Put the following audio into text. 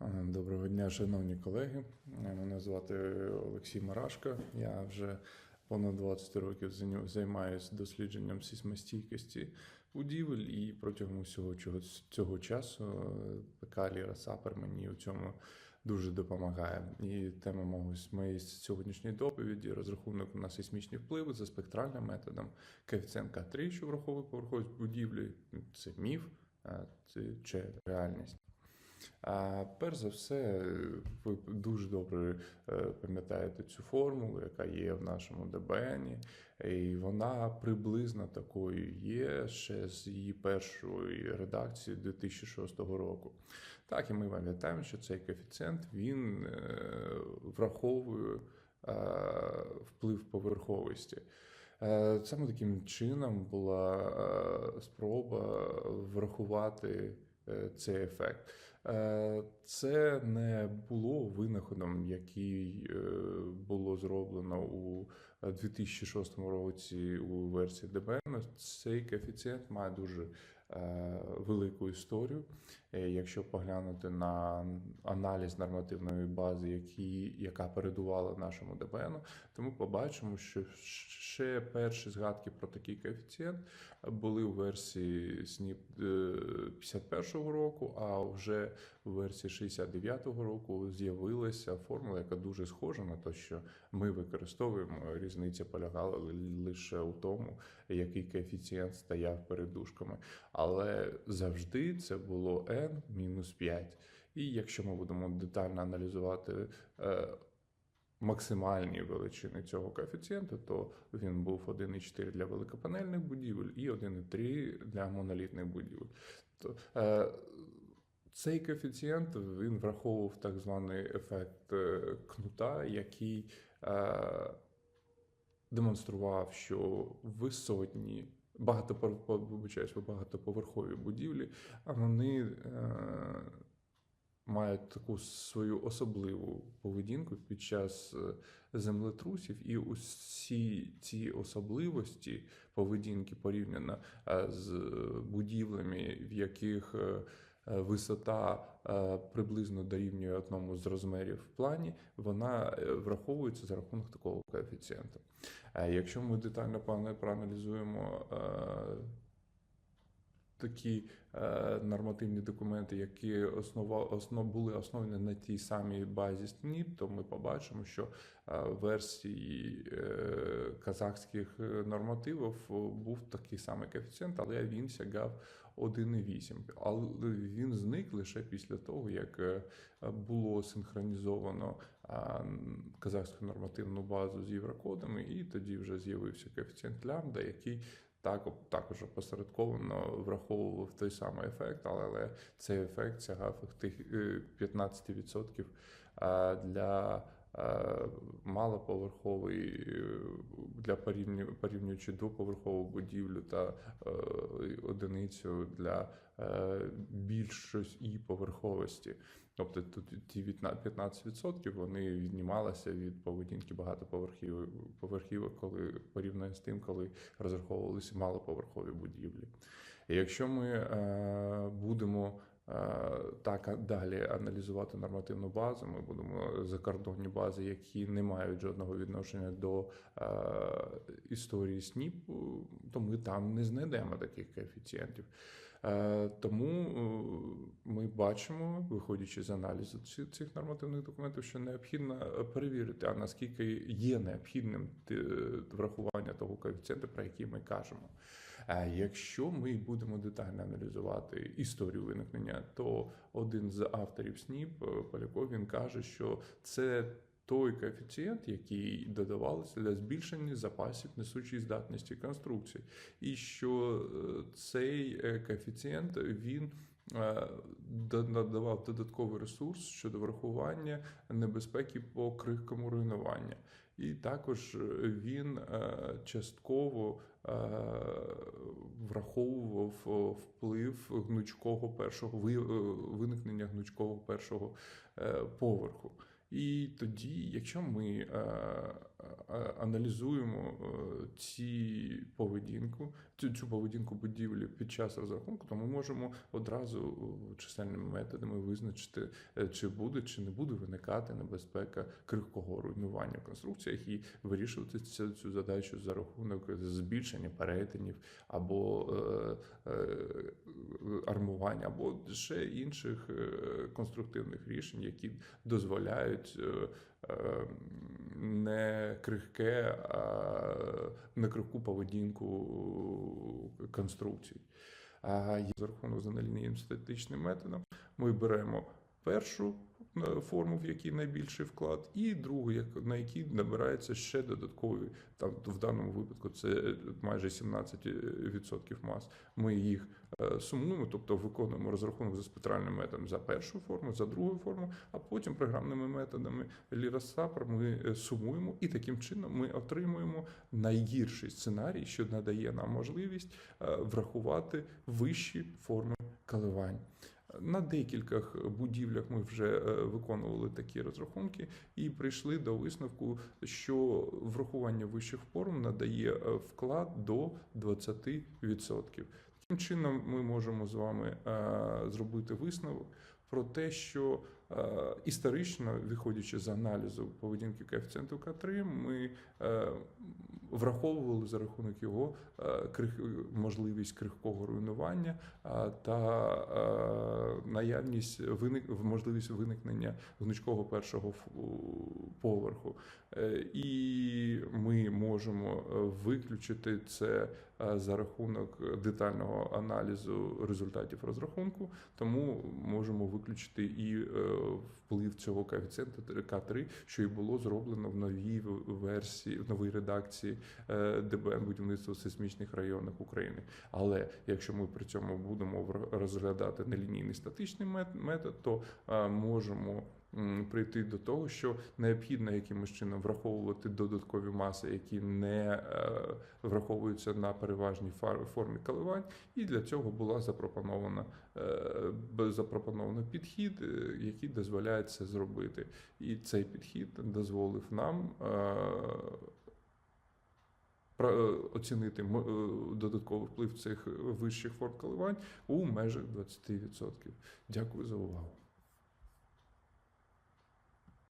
Доброго дня, шановні колеги. Мене звати Олексій Марашко. Я вже понад 20 років займаюся дослідженням сейсмостійкості будівель, і протягом усього цього, часу е, Каліра Сапер мені у цьому дуже допомагає. І тема мого моєї сьогоднішньої доповіді розрахунок на сейсмічні впливи за спектральним методом коефіцієнт К3, що враховує поверховість будівлі. Це міф, це реальність. А перш за все, ви дуже добре е, пам'ятаєте цю формулу, яка є в нашому ДБНі, і вона приблизно такою є ще з її першої редакції 2006 року. Так, і ми пам'ятаємо, що цей коефіцієнт він е, враховує е, вплив поверховості. Саме таким чином була спроба врахувати цей ефект. Е, Це не було винаходом, який е, було зроблено у 2006 році у версії ДБН. Цей коефіцієнт має дуже е, велику історію. Е, Якщо поглянути на аналіз нормативної бази, які, яка передувала нашому ДБН, то ми побачимо, що ще перші згадки про такий коефіцієнт були у версії СНІП 51 року, а вже у версії 69-го року з'явилася формула, яка дуже схожа на те, що ми використовуємо. Різниця полягала лише у тому, який коефіцієнт стояв перед дужками. Але завжди це було n мінус 5. І якщо ми будемо детально аналізувати. е, Максимальні величини цього коефіцієнту, то він був 1,4 для великопанельних будівель і 1,3 для монолітних будівель. То, е, цей коефіцієнт він враховував так званий ефект е, кнута, який е, демонстрував, що висотні багатоповерхові будівлі, вони е, мають таку свою особливу поведінку під час е, землетрусів, і усі ці особливості поведінки порівняно е, з будівлями, в яких висота е, приблизно дорівнює одному з розмірів в плані, вона е, враховується за рахунок такого коефіцієнту. Е, Якщо ми детально проаналізуємо е, такі е, нормативні документи, які основа, основ, були основані на тій самій базі СНІП, то ми побачимо, що е, версії е, казахських е, нормативів е, був такий самий коефіцієнт, але він сягав 1,8. Але він зник лише після того, як було синхронізовано казахську нормативну базу з єврокодами, і тоді вже з'явився коефіцієнт лямбда, який так, також опосередковано враховував той самий ефект, але, але цей ефект сягав тих е, 15% для е, малоповерхової е, для порівню, порівнюючи двоповерхову будівлю та е, одиницю для е, більшої поверховості. Тобто тут ті від- 15% вони віднімалися від поведінки багатоповерхів поверхівок, коли порівняно з тим, коли розраховувалися малоповерхові будівлі. І якщо ми е, будемо е, так далі аналізувати нормативну базу, ми будемо закордонні бази, які не мають жодного відношення до е, історії СНІП, то ми там не знайдемо таких коефіцієнтів. Е, Тому е, ми бачимо, виходячи з аналізу цих нормативних документів, що необхідно перевірити, а наскільки є необхідним врахування того коефіцієнту, про який ми кажемо. Е, Якщо ми будемо детально аналізувати історію виникнення, то один з авторів СНІП, е, Поляков, він каже, що це той коефіцієнт, який додавався для збільшення запасів несучої здатності конструкції, і що е, цей е, коефіцієнт він е, надавав додатковий ресурс щодо врахування небезпеки по крихкому руйнування. І також він частково враховував вплив гнучкого першого виникнення гнучкого першого поверху. І тоді, якщо ми е, аналізуємо е, ці поведінку, цю, цю поведінку будівлі під час розрахунку, то ми можемо одразу е, чисельними методами визначити, е, чи буде чи не буде виникати небезпека крихкого руйнування в конструкціях і вирішувати цю, цю задачу за рахунок збільшення перетинів або е, е, армування, або ще інших конструктивних рішень, які дозволяють не крихке, а не крихку поведінку конструкцій. А за рахунок за статичним методом ми беремо першу форму, в якій найбільший вклад, і другу, на якій набирається ще додаткові. Там в даному випадку це майже 17% мас. Ми їх е, сумуємо, тобто виконуємо розрахунок за спектральним методом за першу форму, за другу форму, а потім програмними методами Лірасапр ми е, сумуємо, і таким чином ми отримуємо найгірший сценарій, що надає нам можливість е, врахувати вищі форми коливань. На декількох будівлях ми вже е, виконували такі розрахунки і прийшли до висновку, що врахування вищих форм надає е, вклад до 20%. Таким чином, ми можемо з вами е, зробити висновок про те, що історично, виходячи з аналізу поведінки коефіцієнту К3, ми е, враховували за рахунок його е, можливість крихкого руйнування та е, наявність можливість виникнення гнучкого першого поверху. Е, І ми можемо е, виключити це е, за рахунок детального аналізу результатів розрахунку, тому можемо виключити і е, вплив цього коефіцієнту К3, що і було зроблено в новій версії, в новій редакції ДБМ ДБН будівництва в сейсмічних районах України. Але якщо ми при цьому будемо розглядати нелінійний статичний метод, то е, можемо прийти до того, що необхідно якимось чином враховувати додаткові маси, які не е, враховуються на переважній формі коливань, і для цього була запропонована е, запропоновано підхід, е, який дозволяє це зробити. І цей підхід дозволив нам. Оцінити додатковий вплив цих вищих форм коливань у межах 20%. Дякую за увагу.